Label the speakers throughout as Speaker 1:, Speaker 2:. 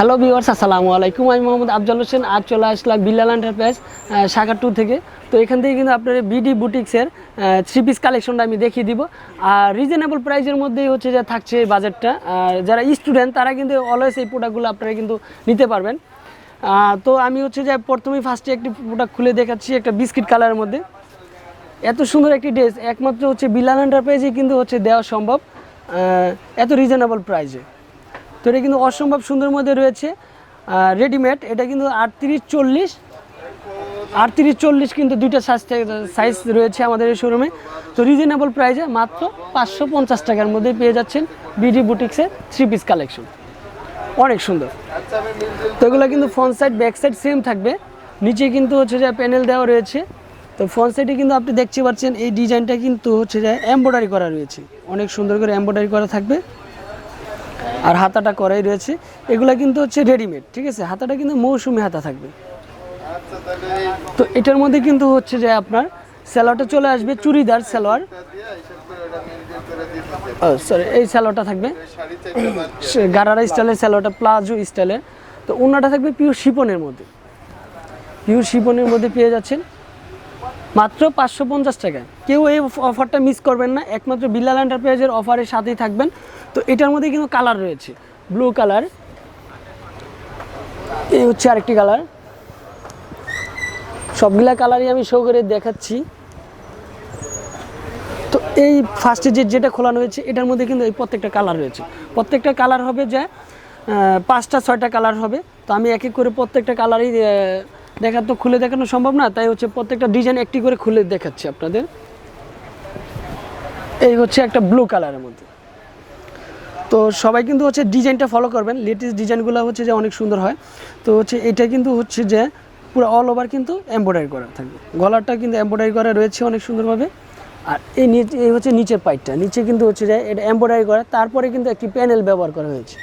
Speaker 1: Hello viewers আসসালামু আলাইকুম। আমি মোহাম্মদ আফজাল হোসেন আর চলে আসলাম বিল্লাল এন্টারপ্রাইজ শাখা টু থেকে। তো এখান থেকে কিন্তু আপনার বিডি বুটিক্সের থ্রি পিস কালেকশনটা আমি দেখিয়ে দিব। আর রিজনেবল প্রাইসের মধ্যেই হচ্ছে যে থাকছে বাজেটটা আর যারা স্টুডেন্ট তারা কিন্তু অলওয়েজ এই প্রোডাক্টগুলো আপনারা কিন্তু নিতে পারবেন। তো আমি হচ্ছে যে প্রথমেই ফার্স্টে একটি প্রোডাক্ট খুলে দেখাচ্ছি, একটা বিস্কিট কালারের মধ্যে। এত সুন্দর একটি ড্রেস একমাত্র হচ্ছে বিলাল এন্টারপ্রাইজে কিন্তু হচ্ছে দেওয়া সম্ভব এত রিজনেবল প্রাইসে তো এটা কিন্তু অসম্ভব সুন্দর মধ্যে রয়েছে। রেডিমেড এটা কিন্তু আটত্রিশ চল্লিশ। আটত্রিশ চল্লিশ কিন্তু দুইটা সাইজ সাইজ রয়েছে আমাদের এই শোরুমে তো রিজনেবল প্রাইসে মাত্র পাঁচশো পঞ্চাশ টাকার মধ্যে পেয়ে যাচ্ছেন বিডি বুটিক্সের থ্রি পিস কালেকশন অনেক সুন্দর। তো এগুলো কিন্তু front side back side same থাকবে। নিচে কিন্তু হচ্ছে যে প্যানেল দেওয়া রয়েছে। তো ফ্রন্ট সাইডে কিন্তু আপনি দেখতে পাচ্ছেন এই ডিজাইনটা কিন্তু হচ্ছে যে এমব্রয়ডারি করা রয়েছে। অনেক সুন্দর করে এমব্রয়ডারি করা থাকবে। আর হাতাটা করাই রয়েছে। এগুলা কিন্তু হচ্ছে রেডিমেড ঠিক আছে? হাতাটা কিন্তু মৌসুমি হাতা থাকবে। তো এটার মধ্যে কিন্তু হচ্ছে যে আপনার স্যালোয়ারটা চলে আসবে চুড়িদার সালোয়ার। সরি এই স্যালোয়ারটা থাকবে। গারারা স্টাইলের স্যালোয়ারটা প্লাজো স্টাইলের। তো ওনাটা থাকবে পিওর শিপনের মধ্যে। পিওর শিপনের মধ্যে পেয়ে যাচ্ছেন। মাত্র পাঁচশো পঞ্চাশ টাকায়। কেউ এই অফারটা মিস করবেন না। একমাত্র বিল্লা বিল্লাল এন্টারপ্রাইজের অফারের সাথেই থাকবেন। তো এটার মধ্যে কিন্তু কালার রয়েছে। Blue colour. এই হচ্ছে আরেকটি কালার। সবগুলা কালারই আমি শো করে দেখাচ্ছি। তো এই ফার্স্টে যে যেটা খোলানো হয়েছে এটার মধ্যে কিন্তু এই প্রত্যেকটা কালার রয়েছে। প্রত্যেকটা কালার হবে যে পাঁচটা, ছয়টা কালার হবে। তো আমি এক এক করে প্রত্যেকটা কালারই দেখা তো খুলে দেখানো সম্ভব না, তাই হচ্ছে প্রত্যেকটা ডিজাইন একটি করে খুলে দেখাচ্ছি আপনাদের। এই হচ্ছে একটা ব্লু কালারের মধ্যে। তো সবাই কিন্তু হচ্ছে ডিজাইনটা ফলো করবেন। লেটেস্ট ডিজাইনগুলো হচ্ছে যে অনেক সুন্দর হয়। তো হচ্ছে এটা কিন্তু হচ্ছে যে পুরো অল ওভার কিন্তু এমব্রয়ডারি করা থাকবে। গলারটা কিন্তু এমব্রয়ডারি করা রয়েছে অনেক সুন্দরভাবে। আর এই নিচে এই হচ্ছে নিচের পাইটটা। নিচে কিন্তু হচ্ছে যে এটা এমব্রয়ডারি করা। তারপরে কিন্তু একটি প্যানেল ব্যবহার করা হয়েছে।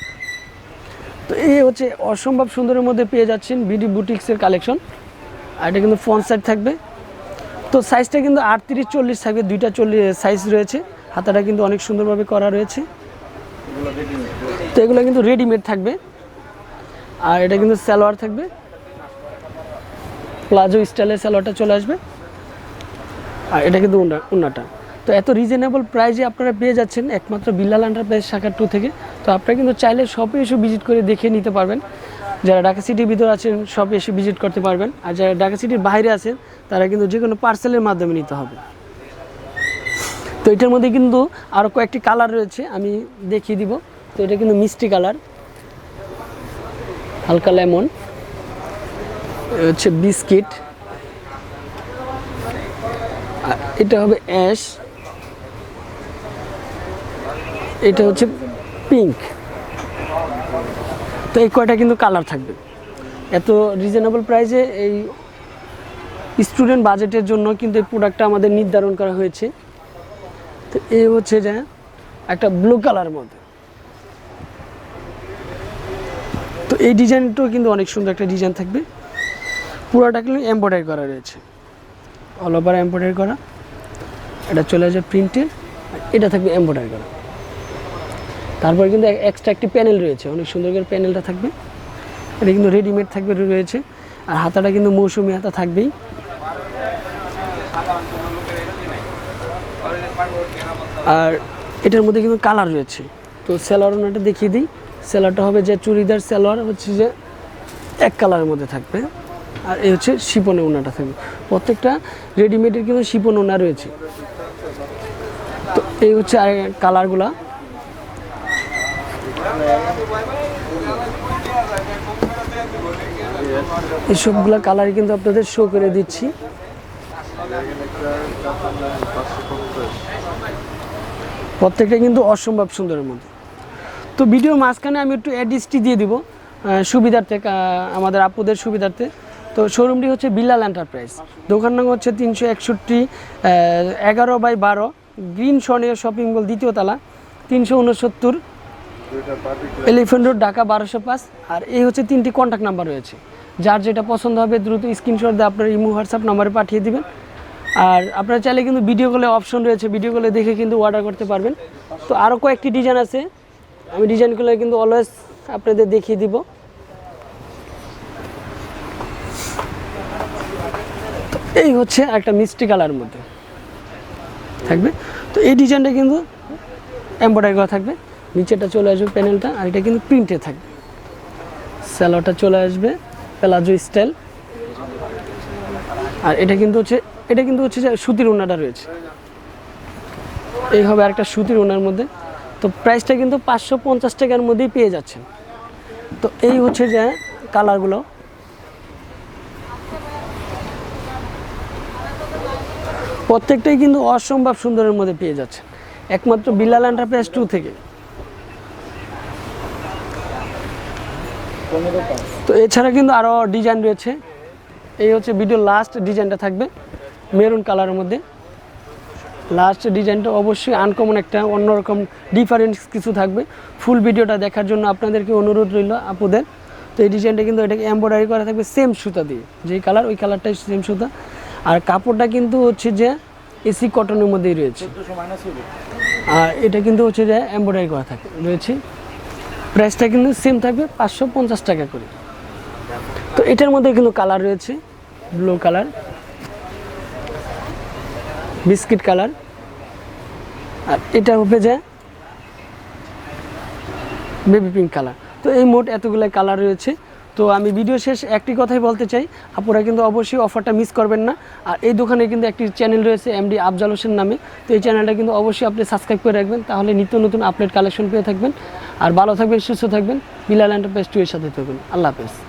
Speaker 1: তো এই হচ্ছে অসম্ভব সুন্দরের মধ্যে পেয়ে যাচ্ছেন বিডি বুটিক্সের কালেকশন আর এটা কিন্তু ফ্রন্ট সাইড থাকবে। তো সাইজটা কিন্তু আটত্রিশ, চল্লিশ থাকবে। দুইটা চল্লিশ সাইজ রয়েছে। হাতাটা কিন্তু অনেক সুন্দরভাবে করা রয়েছে। তো এগুলো কিন্তু রেডিমেড থাকবে। আর এটা কিন্তু সালোয়ার থাকবে। প্লাজো স্টাইলের সালোয়ারটা চলে আসবে। আর এটা কিন্তু উন্না উন্নাটা। তো এত রিজনেবল প্রাইজে আপনারা পেয়ে যাচ্ছেন একমাত্র বিল্লাল এন্টারপ্রাইজ শাখা টু থেকে। তো আপনারা কিন্তু চাইলে শপে এসে ভিজিট করে দেখে নিতে পারবেন। যারা ঢাকা সিটির ভিতরে আছেন শপে এসে ভিজিট করতে পারবেন। আর যারা ঢাকা সিটির বাইরে আছেন, তারা কিন্তু যে কোনো পার্সেলের মাধ্যমে নিতে হবে। তো এটার মধ্যে কিন্তু আরও কয়েকটি কালার রয়েছে, আমি দেখিয়ে দিব। তো এটা কিন্তু মিষ্টি কালার হালকা লেমন হচ্ছে বিস্কিট। এটা হবে অ্যাশ, এটা হচ্ছে পিঙ্ক। তো এই কয়টা কিন্তু কালার থাকবে। এত রিজনেবল প্রাইসে এই স্টুডেন্ট বাজেটের জন্য কিন্তু এই প্রোডাক্টটা আমাদের নির্ধারণ করা হয়েছে। তো এই হচ্ছে যে একটা ব্লু কালার মধ্যে। তো এই ডিজাইনটাও কিন্তু অনেক সুন্দর একটা ডিজাইন থাকবে। পুরোটা কিন্তু এমব্রয়ডারি করা রয়েছে। অল ওভার এমব্রয়ডারি করা। এটা চলে আসবে প্রিন্টের এটা থাকবে এমব্রয়ডারি করা। তারপরে কিন্তু এক্সট্রা একটি প্যানেল রয়েছে। অনেক সুন্দর করে প্যানেলটা থাকবে। এটা কিন্তু রেডিমেড থাকবে রয়েছে। আর হাতাটা কিন্তু মৌসুমি হাতা থাকবেই। আর এটার মধ্যে কিন্তু কালার রয়েছে তো সেলোয়ার ওনাটা দেখিয়ে দিই। সেলোয়ারটা হবে যে চুড়িদার সেলোয়ার, হচ্ছে যে এক কালারের মধ্যে থাকবে। আর এই হচ্ছে শিপনে ওনাটা থাকবে। প্রত্যেকটা রেডিমেডের কিন্তু শিপন ওনা রয়েছে। তো এই হচ্ছে আর কালারগুলা। এই সবগুলা কালার কিন্তু আপনাদের শো করে দিচ্ছি। প্রত্যেকটা কিন্তু অসম্ভব সুন্দরের মধ্যে। তো ভিডিওর মাঝখানে আমি একটু অ্যাড্রেসটি দিয়ে দিব সুবিধার্থে আমাদের আপুদের সুবিধার্থে। তো শোরুমটি হচ্ছে বিল্লাল এন্টারপ্রাইজ দোকান নং হচ্ছে তিনশো একষট্টি এগারো বাই বারো, গ্রিন সনিয়া শপিং মল দ্বিতীয় তলা, তিনশো উনসত্তর এলিফেন্ট রোড ঢাকা বারোশো পাঁচ। আর এই হচ্ছে তিনটি কন্ট্যাক্ট নাম্বার রয়েছে। যার যেটা পছন্দ হবে, দ্রুত স্ক্রিনশট দিয়ে আপনার ইমো হোয়াটসঅ্যাপ নাম্বারে পাঠিয়ে দিবেন। আর আপনার চাইলে কিন্তু ভিডিও কলে অপশন রয়েছে ভিডিও কলে দেখে কিন্তু অর্ডার করতে পারবেন। তো আরও কয়েকটি ডিজাইন আছে। আমি ডিজাইনগুলো কিন্তু অলওয়েজ আপনাদের দেখিয়ে দিব। এই হচ্ছে একটা মিষ্টি কালার মধ্যে। থাকবে? তো এই ডিজাইনটা কিন্তু এম্বয়ডারি করা থাকবে। নিচেটা চলে আসবে প্যানেলটা আর এটা কিন্তু প্রিন্টে থাকবে। স্যালোটা চলে আসবে প্লাজো স্টাইল আর এটা কিন্তু হচ্ছে এটা কিন্তু হচ্ছে যে সুতির ওনাটা রয়েছে। এই হবে একটা সুতির ওনার মধ্যে। তো প্রাইসটা কিন্তু পাঁচশো পঞ্চাশ টাকার মধ্যেই পেয়ে যাচ্ছেন। তো এই হচ্ছে যে কালারগুলো প্রত্যেকটাই কিন্তু অসম্ভব সুন্দরের মধ্যে পেয়ে যাচ্ছে একমাত্র বিল্লাল এন্টারপ্রাইজ টু থেকে। তো এছাড়া কিন্তু আরও ডিজাইন রয়েছে। এই হচ্ছে ভিডিও লাস্ট ডিজাইনটা থাকবে। মেরুন কালারের মধ্যে। লাস্ট ডিজাইনটা অবশ্যই আনকমন একটা অন্যরকম ডিফারেন্স কিছু থাকবে। ফুল ভিডিওটা দেখার জন্য আপনাদেরকে অনুরোধ রইল আপুদের তো এই ডিজাইনটা কিন্তু এটাকে এমব্রয়ডারি করা থাকবে সেম সুতা দিয়ে। যেই কালার ওই কালারটাই সেম সুতা। আর কাপড়টা কিন্তু হচ্ছে যে এসি কটনের মধ্যেই রয়েছে। আর এটা কিন্তু হচ্ছে যে এমব্রয়ডারি করা থাকে রয়েছে। প্রাইসটা কিন্তু সেম থাকবে পাঁচশো পঞ্চাশ টাকা করে। তো এটার মধ্যে কিন্তু কালার রয়েছে ব্লু কালার বিস্কিট কালার। আর এটা হবে যে বেবি পিঙ্ক কালার। তো এই মোট এতগুলো কালার রয়েছে। তো আমি ভিডিও শেষ একটি কথাই বলতে চাই, আপনারা কিন্তু অবশ্যই অফারটা মিস করবেন না। আর এই দোকানে কিন্তু একটি চ্যানেল রয়েছে এমডি আফজাল হোসেন নামে। তো এই চ্যানেলটা কিন্তু অবশ্যই আপনি সাবস্ক্রাইব করে রাখবেন, তাহলে নিত্য নতুন আপডেট কালেকশন পেয়ে থাকবেন। আর ভালো থাকবেন, সুস্থ থাকবেন। বিলাল এন্টারপ্রাইজ টু এর সাথে থাকবেন। আল্লাহ হাফেজ।